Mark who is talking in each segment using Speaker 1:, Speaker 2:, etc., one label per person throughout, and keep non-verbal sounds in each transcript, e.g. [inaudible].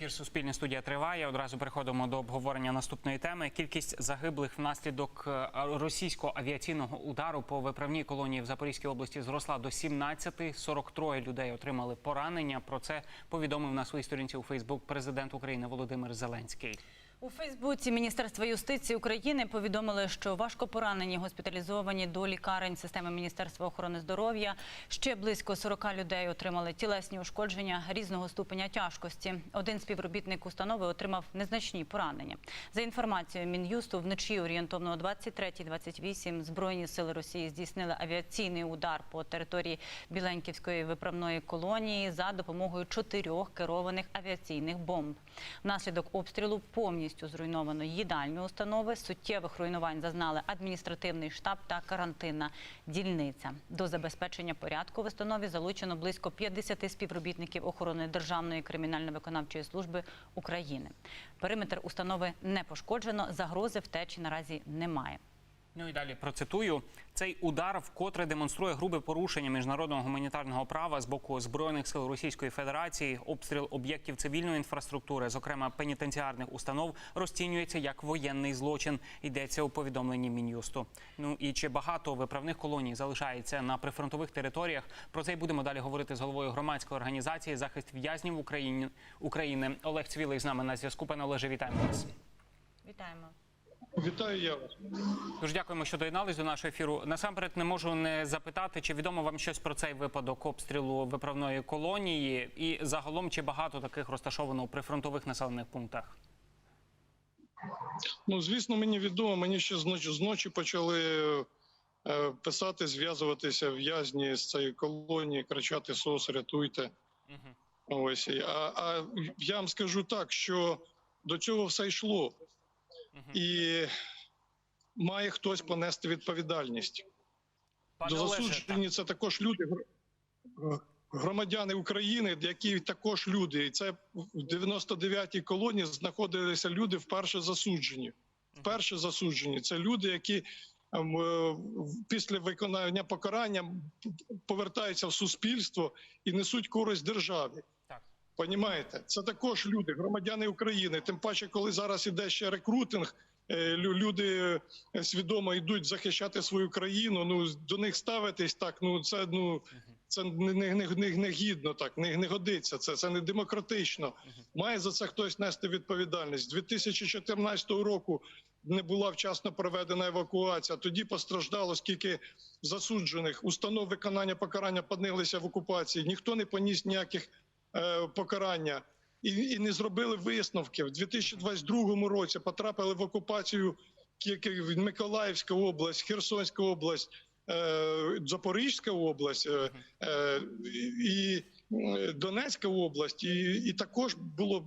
Speaker 1: Ефір Суспільне студія триває. Одразу переходимо до обговорення наступної теми. Кількість загиблих внаслідок е, російського авіаційного удару по виправній колонії в Запорізькій області зросла до 17. 43 людей отримали поранення. Про це повідомив на своїй сторінці у Фейсбук президент України Володимир Зеленський.
Speaker 2: У Фейсбуці Міністерства юстиції України повідомили, що важко поранені госпіталізовані до лікарень системи Міністерства охорони здоров'я. Ще близько 40 людей отримали тілесні ушкодження різного ступеня тяжкості. Один співробітник установи отримав незначні поранення. За інформацією Мін'юсту, вночі орієнтовно о 23.28 збройні сили Росії здійснили авіаційний удар по території Біленьківської виправної колонії за допомогою чотирьох керованих авіаційних бомб. Внаслідок обстрілу повністю зруйновано їдальні установи. Суттєвих руйнувань зазнали адміністративний штаб та карантинна дільниця. До забезпечення порядку в установі залучено близько 50 співробітників охорони Державної кримінально-виконавчої служби України. Периметр установи не пошкоджено. Загрози втечі наразі немає.
Speaker 1: Ну і далі процитую цей удар вкотре демонструє грубе порушення міжнародного гуманітарного права з боку збройних сил Російської Федерації. Обстріл об'єктів цивільної інфраструктури, зокрема пенітенціарних установ, розцінюється як воєнний злочин. Йдеться у повідомленні мін'юсту. Ну і чи багато виправних колоній залишається на прифронтових територіях? Про це й будемо далі говорити з головою громадської організації захист в'язнів України України Олег Цвілий з нами на зв'язку. Пане Олеже, вітаємо вас.
Speaker 2: Вітаємо.
Speaker 3: Вітаю я вас.
Speaker 1: Дуже дякуємо, що доєднались до нашого ефіру. Насамперед не можу не запитати, чи відомо вам щось про цей випадок обстрілу виправної колонії, і загалом чи багато таких розташовано у прифронтових населених пунктах.
Speaker 3: Ну звісно, мені відомо. Мені ще зночі зночі почали е, писати, зв'язуватися в'язні з цієї колонії, кричати СОС, рятуйте.
Speaker 1: Угу.
Speaker 3: Ось а, а я вам скажу так, що до цього все йшло. І має хтось понести відповідальність.
Speaker 1: Пане
Speaker 3: До засуджені це також люди, громадяни України, які також люди. І це в 99-й колонії знаходилися люди вперше засуджені. Вперше засуджені. Це люди, які ем, е, після виконання покарання повертаються в суспільство і несуть користь державі. Понімаєте, це також люди, громадяни України. Тим паче, коли зараз іде ще рекрутинг, е, люди е, свідомо йдуть захищати свою країну. Ну до них ставитись так. Ну це ну це не, не, не, не, гідно, так не, не годиться. Це це не демократично. Має за це хтось нести відповідальність. З 2014 року не була вчасно проведена евакуація. Тоді постраждало скільки засуджених установ виконання покарання поднилися в окупації. Ніхто не поніс ніяких покарання і, і не зробили висновків. в 2022 році потрапили в окупацію Миколаївська область, Херсонська область, е, Запорізька область е, е, і е, Донецька область, і, і також було.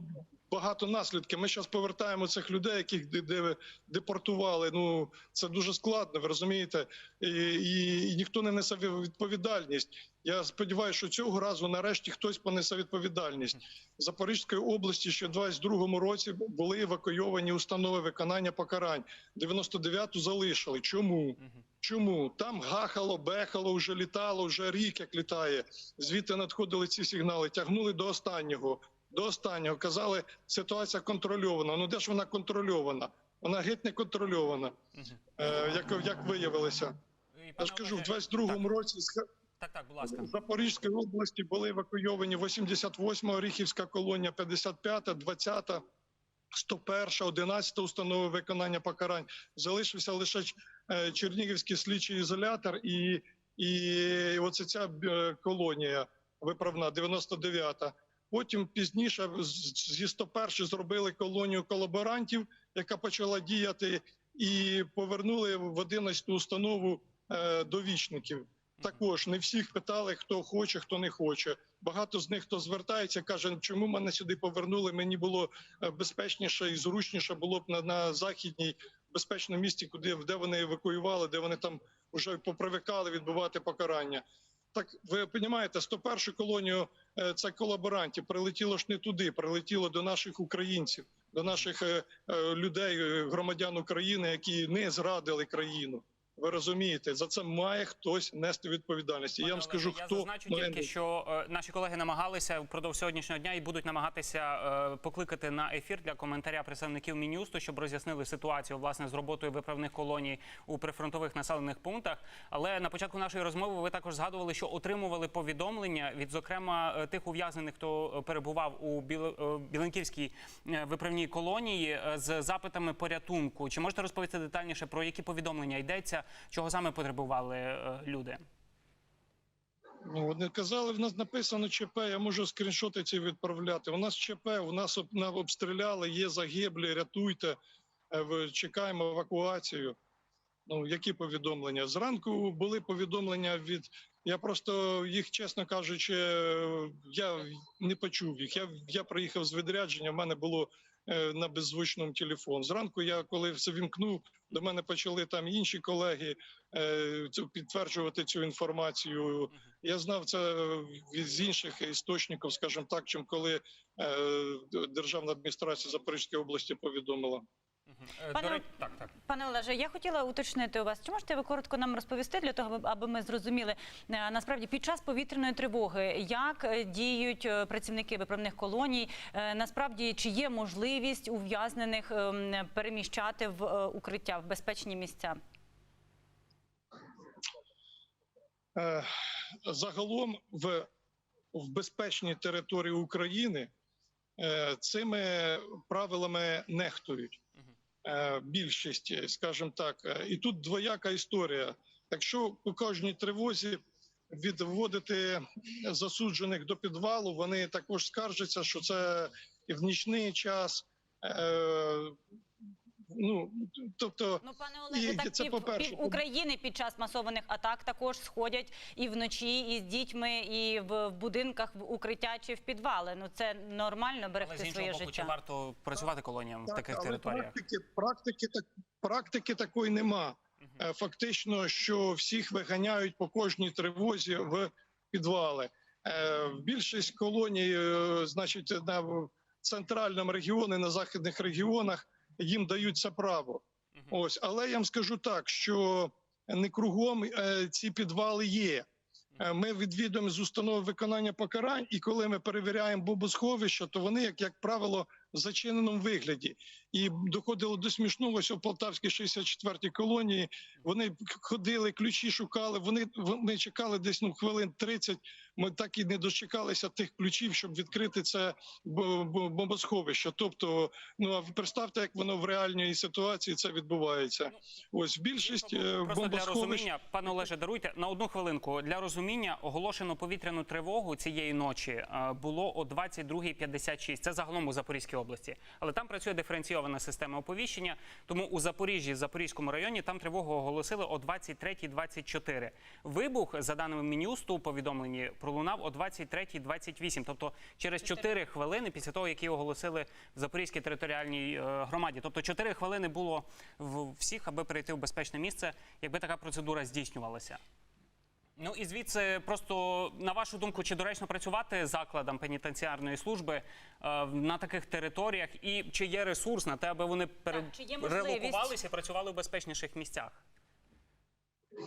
Speaker 3: Багато наслідків. Ми зараз повертаємо цих людей, яких де, де депортували. Ну це дуже складно, ви розумієте, і, і, і ніхто не несе відповідальність. Я сподіваюся, що цього разу нарешті хтось понесе відповідальність. В Запорізької області ще в 22-му році були евакуйовані установи виконання покарань. 99-ту залишили. Чому? Чому там гахало, бехало, вже літало, вже рік як літає. Звідти надходили ці сигнали, тягнули до останнього. До останнього казали, ситуація контрольована. Ну де ж вона контрольована? Вона геть не контрольована, е, як, як виявилося. Я ж кажу, в 22-му році з
Speaker 1: Так, так, будь ласка.
Speaker 3: Запорізької області були евакуйовані 88-ма Оріхівська колонія, 55-та, 20-та, 101-ша, 11-та установи виконання покарань. Залишився лише е, Чернігівський слідчий ізолятор і, і оце ця е, колонія виправна, 99-та. Потім пізніше зі 101 зробили колонію колаборантів, яка почала діяти, і повернули в 11-ту установу е, довічників. Також не всіх питали, хто хоче, хто не хоче. Багато з них хто звертається, каже, чому мене сюди повернули? Мені було е, безпечніше і зручніше було б на, на західній безпечному місті, куди де вони евакуювали, де вони там вже попривикали відбувати покарання. Так ви розумієте, 101 колонію це колаборантів прилетіло ж не туди, прилетіло до наших українців, до наших е, е, людей, е, громадян України, які не зрадили країну. Ви розумієте, за це має хтось нести відповідальність. І я вам скажу,
Speaker 1: Олеже,
Speaker 3: хто
Speaker 1: я зазначу
Speaker 3: має
Speaker 1: тільки, що е, наші колеги намагалися впродовж сьогоднішнього дня і будуть намагатися е, покликати на ефір для коментаря представників мінюсту, щоб роз'яснили ситуацію власне з роботою виправних колоній у прифронтових населених пунктах. Але на початку нашої розмови ви також згадували, що отримували повідомлення від зокрема е, тих ув'язнених, хто е, перебував у Біл- е, Біленківській виправній колонії з запитами порятунку. Чи можете розповісти детальніше про які повідомлення йдеться, чого саме потребували е, люди?
Speaker 3: Ну, вони казали, в нас написано ЧП, я можу скріншоти ці відправляти. У нас ЧП, у нас обстріляли, є загиблі, рятуйте, е, чекаємо евакуацію. Ну, які повідомлення? Зранку були повідомлення від. Я просто їх, чесно кажучи, я не почув їх. Я, я приїхав з відрядження, в мене було е, на беззвучному телефон. Зранку я коли все вімкнув, до мене почали там інші колеги е, підтверджувати цю інформацію. Я знав це з інших істочників, скажімо так, чим коли е, Державна адміністрація Запорізької області повідомила.
Speaker 1: Е,
Speaker 2: Пане-
Speaker 1: До речі, так, так.
Speaker 2: Пане Олеже, я хотіла уточнити у вас, чи можете ви коротко нам розповісти для того, аби- аби ми зрозуміли е, насправді під час повітряної тривоги, як е, діють працівники виправних колоній? Насправді, чи є можливість ув'язнених ем, переміщати в укриття в безпечні місця?
Speaker 3: Загалом в, в безпечній території України цими правилами нехтують. Е, Більшість, скажімо так, Е, і тут двояка історія. Якщо по кожній тривозі відводити засуджених до підвалу, вони також скаржаться, що це в нічний час. Ну тобто,
Speaker 2: Ну, пане Олеже, так
Speaker 3: це
Speaker 2: пів, пів України під час масованих атак також сходять і вночі, і з дітьми, і в, будинках в укриття чи в підвали. Ну це нормально
Speaker 1: Але з
Speaker 2: берегти
Speaker 1: іншого
Speaker 2: своє
Speaker 1: боку, чи варто працювати колоніям в таких
Speaker 3: але
Speaker 1: територіях?
Speaker 3: Практики, практики, так, практики такої нема. Е, Фактично, що всіх виганяють по кожній тривозі в підвали. Е, Більшість колоній, е, значить, на центральному регіоні, на західних регіонах їм дають це право. Ось, але я вам скажу так, що не кругом е, ці підвали є. Е, Ми відвідуємо з установи виконання покарань, і коли ми перевіряємо бомбосховища, то вони, як, як правило, зачиненому вигляді. І доходило до смішного, що в Полтавській 64-й колонії вони ходили, ключі шукали. Вони ми чекали десь ну хвилин 30, Ми так і не дочекалися тих ключів, щоб відкрити це бо- бо- бомбосховище. Тобто, ну а ви представте, як воно в реальній ситуації це відбувається. Ось більшість е,
Speaker 1: Просто для розуміння, пане Олеже, даруйте на одну хвилинку. Для розуміння оголошено повітряну тривогу цієї ночі е, було о 22.56. Це загалом у Запорізькій області, але там працює диференційована система оповіщення. Тому у Запоріжжі, Запорізькому районі, там тривогу оголосили о 23.24. Вибух, за даними Мінюсту, у повідомленні пролунав о 23.28, тобто через 4 хвилини після того, як її оголосили в Запорізькій територіальній е, громаді. Тобто 4 хвилини було в всіх, аби перейти в безпечне місце, якби така процедура здійснювалася. Ну і звідси, просто на вашу думку, чи доречно працювати закладам пенітенціарної служби е, на таких територіях, і чи є ресурс на те, аби вони пере...
Speaker 2: чи є можливість?
Speaker 1: релокувалися і працювали в безпечніших місцях?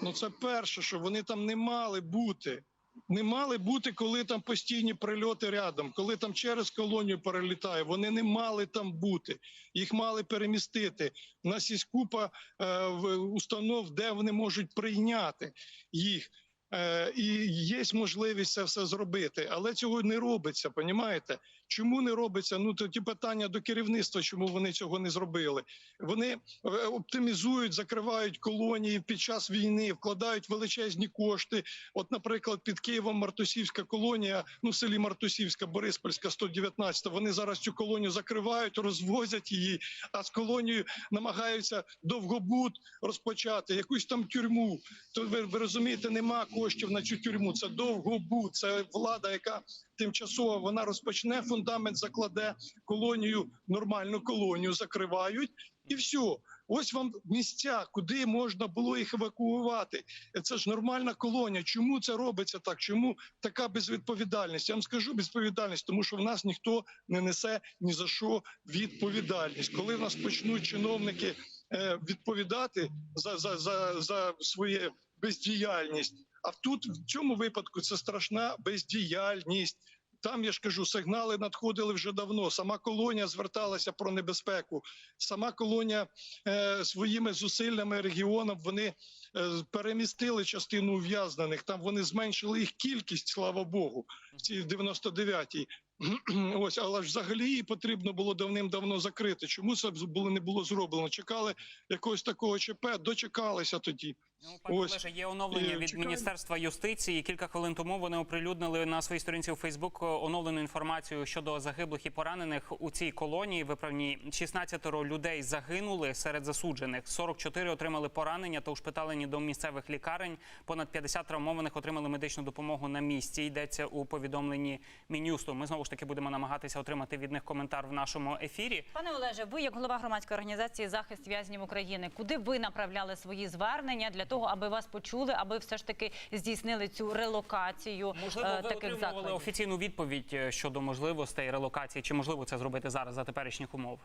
Speaker 3: Ну, це перше, що вони там не мали бути. Не мали бути, коли там постійні прильоти рядом, коли там через колонію перелітає. Вони не мали там бути. Їх мали перемістити. У нас є купа е, в- установ, де вони можуть прийняти їх. Е, і є можливість це все зробити, але цього не робиться. Понімаєте? Чому не робиться? Ну тоді питання до керівництва, чому вони цього не зробили. Вони е, оптимізують, закривають колонії під час війни, вкладають величезні кошти. От, наприклад, під Києвом Мартусівська колонія, ну в селі Мартусівська, Бориспольська, 119, Вони зараз цю колонію закривають, розвозять її, а з колонією намагаються довгобуд розпочати, якусь там тюрму. То ви, ви розумієте, нема коштів на цю тюрму. Це довгобуд, це влада, яка тимчасово вона розпочне фундамент, закладе колонію, нормальну колонію закривають, і все. Ось вам місця, куди можна було їх евакуювати. Це ж нормальна колонія. Чому це робиться так? Чому така безвідповідальність? Я вам скажу безвідповідальність, тому що в нас ніхто не несе ні за що відповідальність. Коли в нас почнуть чиновники е, відповідати за, за, за, за своє бездіяльність. А тут в цьому випадку це страшна бездіяльність. Там я ж кажу, сигнали надходили вже давно. Сама колонія зверталася про небезпеку. Сама колонія е, своїми зусиллями регіоном вони е, перемістили частину ув'язнених. Там вони зменшили їх кількість, слава Богу, в цій 99-й. [clears throat] Ось, але ж взагалі її потрібно було давним-давно закрити. Чому це було не було зроблено? Чекали якогось такого ЧП, дочекалися тоді.
Speaker 1: Ну, пане
Speaker 3: Ось.
Speaker 1: Олеже, є оновлення
Speaker 3: Е,
Speaker 1: від
Speaker 3: чекаємо.
Speaker 1: Міністерства юстиції. Кілька хвилин тому вони оприлюднили на своїй сторінці у Фейсбук оновлену інформацію щодо загиблих і поранених у цій колонії. Виправні 16 людей загинули серед засуджених. 44 отримали поранення та ушпиталені до місцевих лікарень. Понад 50 травмованих отримали медичну допомогу на місці. Йдеться у повідомленні Мінюсту. Ми знову ж таки будемо намагатися отримати від них коментар в нашому ефірі.
Speaker 2: Пане Олеже, ви як голова громадської організації захист в'язнів України, куди ви направляли свої звернення для того, аби вас почули, аби все ж таки здійснили цю релокацію
Speaker 1: Можливо,
Speaker 2: е,
Speaker 1: ви
Speaker 2: таких
Speaker 1: отримували
Speaker 2: закладів?
Speaker 1: офіційну відповідь е, щодо можливостей релокації, чи можливо це зробити зараз за теперішніх умов?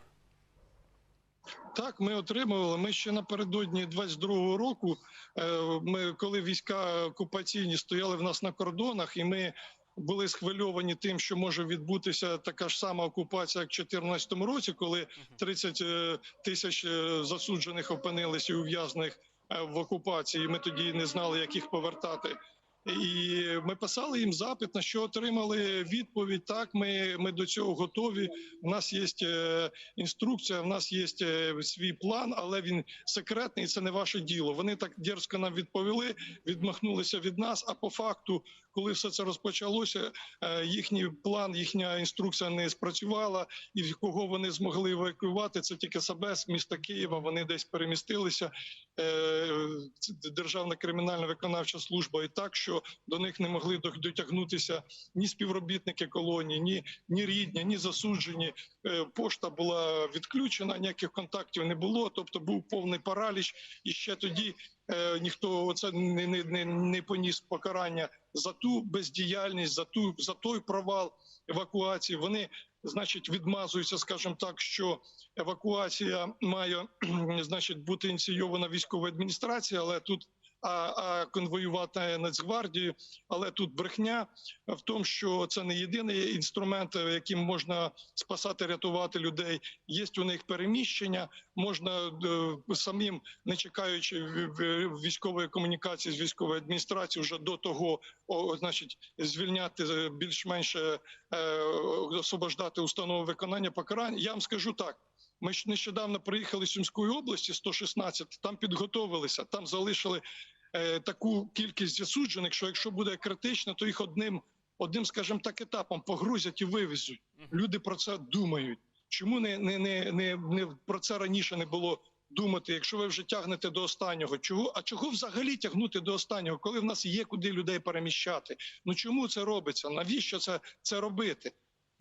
Speaker 3: Так, ми отримували. Ми ще напередодні 22-го року. е, Ми коли війська окупаційні стояли в нас на кордонах, і ми були схвильовані тим, що може відбутися така ж сама окупація, як в 2014 році, коли 30 е, тисяч засуджених опинилися і ув'язаних е, в окупації. Ми тоді не знали, як їх повертати. І ми писали їм запит, на що отримали відповідь. Так, ми, ми до цього готові. У нас є е, інструкція, в нас є е, свій план, але він секретний. Це не ваше діло. Вони так дерзко нам відповіли, відмахнулися від нас. А по факту, коли все це розпочалося, е, їхній план, їхня інструкція не спрацювала, і кого вони змогли евакуювати, це тільки себе з міста Києва. Вони десь перемістилися. Е, Державна кримінальна виконавча служба, і так, що до них не могли до- дотягнутися ні співробітники колонії, ні, ні рідні, ні засуджені. Е, Пошта була відключена, ніяких контактів не було. Тобто був повний параліч, і ще тоді ніхто оце не, не, не, не поніс покарання за ту бездіяльність, за ту за той провал евакуації. Вони, значить, відмазуються, скажімо так, що евакуація має [clears throat] значить бути ініційована військовою адміністрацією, але тут. А, а конвоювати Нацгвардію, але тут брехня в тому, що це не єдиний інструмент, яким можна спасати, рятувати людей. Є у них переміщення, можна е, самим, не чекаючи військової комунікації з військовою адміністрацією, вже до того, о, значить, звільняти е, більш-менш е, освобождати установи виконання покарань. Я вам скажу так. Ми ж нещодавно приїхали з Сумської області, 116, там підготовилися, там залишили таку кількість засуджених, що якщо буде критично, то їх одним, одним, скажімо так, етапом погрузять і вивезуть. Люди про це думають. Чому не, не, не, не, не про це раніше не було думати, якщо ви вже тягнете до останнього? Чого? А чого взагалі тягнути до останнього, коли в нас є куди людей переміщати? Ну чому це робиться? Навіщо це, це робити?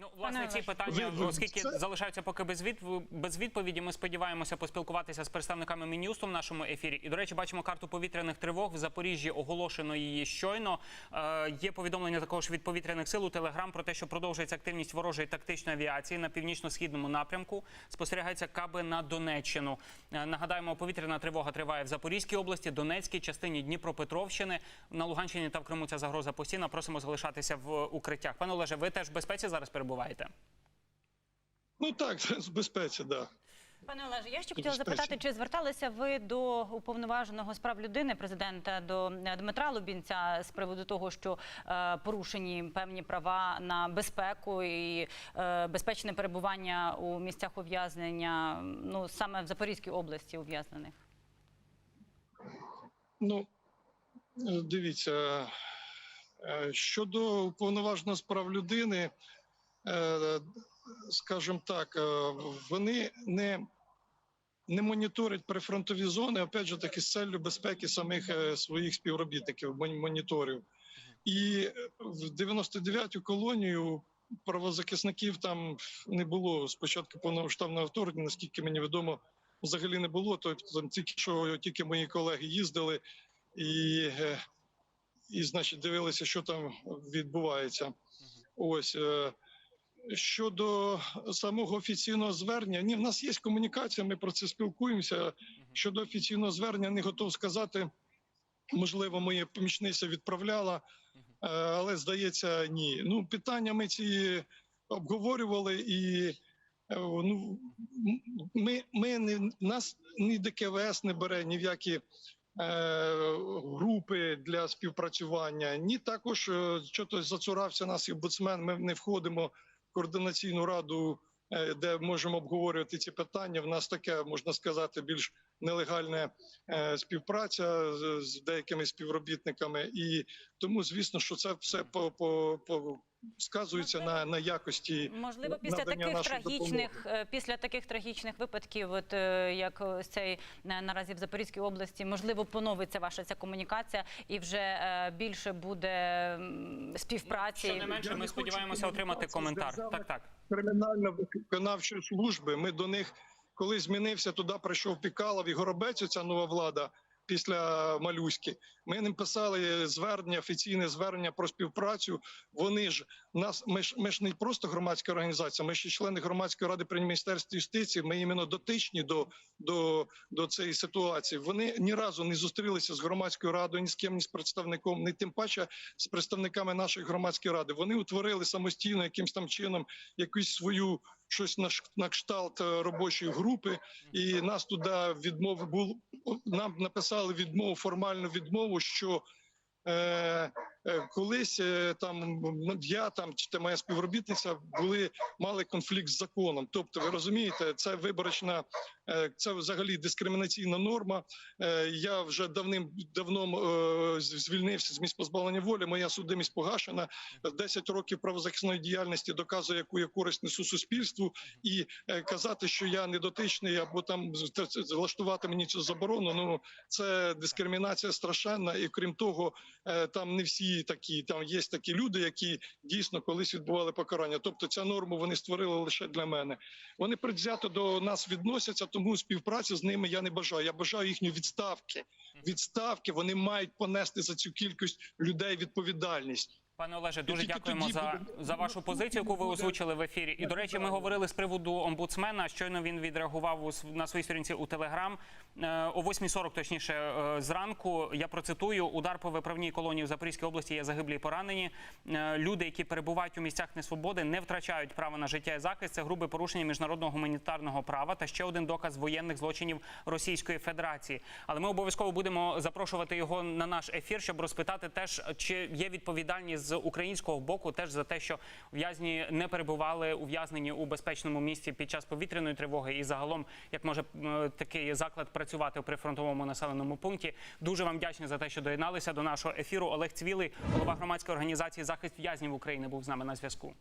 Speaker 1: Ну, власне, ці питання,
Speaker 3: Ви- ви-
Speaker 1: оскільки залишаються поки без, від... без відповіді, ми сподіваємося поспілкуватися з представниками Мін'юсту в нашому ефірі. І, до речі, бачимо карту повітряних тривог в Запоріжжі. Оголошено її щойно. Е, є повідомлення також від повітряних сил у Телеграм про те, що продовжується активність ворожої тактичної авіації на північно-східному напрямку. Спостерігаються каби на Донеччину. Е, нагадаємо, повітряна тривога триває в Запорізькій області, Донецькій частині Дніпропетровщини. На Луганщині та в Криму ця загроза постійна. Просимо залишатися в укриттях. Пане Олеже, ви теж в безпеці зараз перебуваєте?
Speaker 3: Ну так, [laughs] з безпеці, да.
Speaker 2: Пане Олеже, я ще хотіла запитати, чи зверталися ви до уповноваженого з прав людини президента до е, Дмитра Лубінця з приводу того, що е, порушені певні права на безпеку і е, безпечне перебування у місцях ув'язнення, ну саме в Запорізькій області ув'язнених?
Speaker 3: Ну, дивіться, е, щодо уповноваженого з прав людини, скажімо так, е, вони не, не моніторять прифронтові зони, опять же таки, з целью безпеки самих е, своїх співробітників, моніторів. І в 99-ю колонію правозахисників там не було спочатку повномасштабного вторгнення, наскільки мені відомо, взагалі не було. Тобто там тільки що тільки мої колеги їздили і, е, і значить, дивилися, що там відбувається. Ось е, Щодо самого офіційного звернення, ні, в нас є комунікація, ми про це спілкуємося. Щодо офіційного звернення, не готов сказати. Можливо, моя помічниця відправляла, е, але здається, ні. Ну, питання ми ці обговорювали, і е, ну, ми, ми не нас ні ДКВС не бере ні в які е, групи для співпрацювання, ні також е, що то зацурався нас і. Ми не входимо координаційну раду, е, де можемо обговорювати ці питання. В нас таке можна сказати більш нелегальна е, співпраця з, деякими співробітниками, і тому, звісно, що це все по, по, по сказується на, на якості
Speaker 2: Можливо, після таких трагічних е, після таких трагічних випадків, от е, як ось цей наразі в Запорізькій області, можливо, поновиться ваша ця комунікація і вже е, більше буде співпраці.
Speaker 1: Що не менше, ми сподіваємося отримати коментар. Так, так.
Speaker 3: кримінально-виконавчої служби. Ми до них, коли змінився, туди прийшов Пікалов і Горобець, ця нова влада після Малюськи. Ми ним писали звернення, офіційне звернення про співпрацю. Вони ж нас, ми ж ми ж не просто громадська організація, ми ще члени громадської ради при міністерстві юстиції. Ми іменно дотичні до, до, до цієї ситуації. Вони ні разу не зустрілися з громадською радою, ні з ким, ні з представником, ні тим паче з представниками нашої громадської ради. Вони утворили самостійно якимсь там чином якусь свою щось на, на кшталт е, робочої групи, і нас туди відмови був нам написали відмову, формальну відмову, що е, е, колись е, там я там чи та моя співробітниця були мали конфлікт з законом. Тобто, ви розумієте, це виборочна, е, це взагалі дискримінаційна норма. Е, я вже давним давно е, звільнився з місць позбавлення волі. Моя судимість погашена. 10 років правозахисної діяльності доказує, яку я користь несу суспільству, і е, казати, що я недотичний або там влаштувати мені цю заборону. Ну це дискримінація страшенна, і крім того, е, там не всі такі. Там є такі люди, які дійсно колись відбували покарання. Тобто, ця норму вони створили лише для мене. Вони предвзято до нас відносяться, тому співпраці з ними я не бажаю. Я бажаю їхньої відставки. Відставки вони мають понести за цю кількість людей відповідальність.
Speaker 1: Пане Олеже, дуже дякуємо за, за вашу позицію, яку ви озвучили в ефірі. І до речі, ми говорили з приводу омбудсмена. Щойно він відреагував на своїй сторінці у Телеграм о 8.40, точніше е, зранку. Я процитую: удар по виправній колонії в Запорізькій області є загиблі і поранені. Е, Люди, які перебувають у місцях несвободи, не втрачають права на життя і захист. Це грубе порушення міжнародного гуманітарного права та ще один доказ воєнних злочинів Російської Федерації. Але ми обов'язково будемо запрошувати його на наш ефір, щоб розпитати теж, чи є відповідальність з українського боку, теж за те, що в'язні не перебували ув'язнені у безпечному місці під час повітряної тривоги, і загалом як може такий заклад працювати у прифронтовому населеному пункті. Дуже вам вдячні за те, що доєдналися до нашого ефіру. Олег Цвілий, голова громадської організації захист в'язнів України, був з нами на зв'язку.